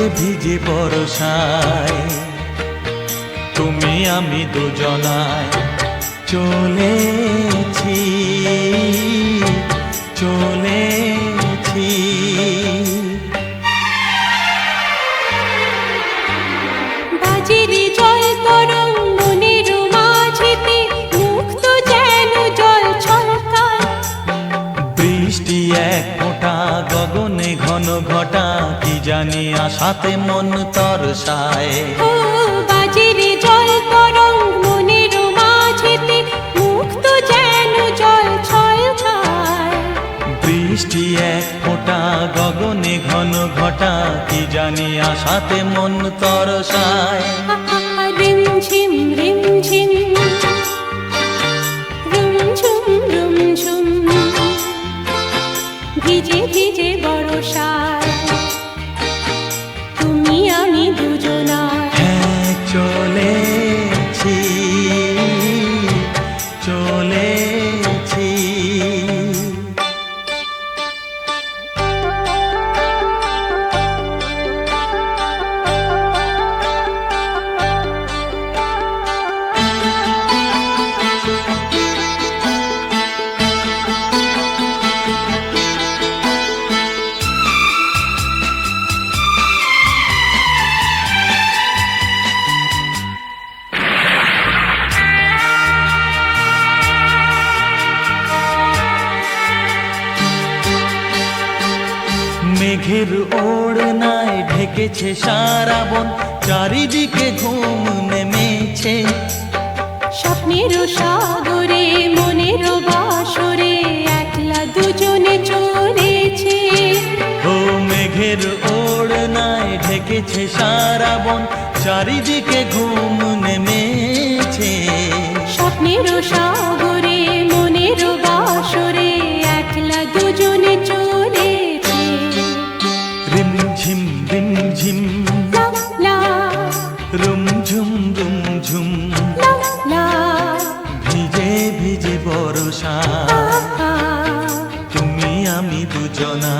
ভিজে ভিজে বরসায় তুমি আমি দুজনায় চলেছি চলেছি। ঘন ঘটা কি জানি আশাতে মন তরসায়। ও বাজেরে জল তরঙ্গ মনের মাঝেতে মুক্ত যেন জল ছলকায় বৃষ্টি এক ফোঁটা গগনে ঘন ঘটা কি জানি আশাতে মন তরসায়। রিমঝিম রিমঝিম রুমঝুম রুমঝুম ভিজে ভিজে মেঘের ওড়নায় ঢেকেছে সারা বন চারিদিকে ঘুম নেমেছে। স্বপ্নের সাগরে মনের বাসরে একলা দুজনে চলেছে। ও মেঘের ওড়নায় ঢেকেছে সারা বন চারিদিকে ঘুম নেমেছে রিমঝিম রিমঝিম ঝিম। রুম ঝুম রুমঝুম লা লা। ভিজে ভিজে বরষা। তুমি আমি দুজনা।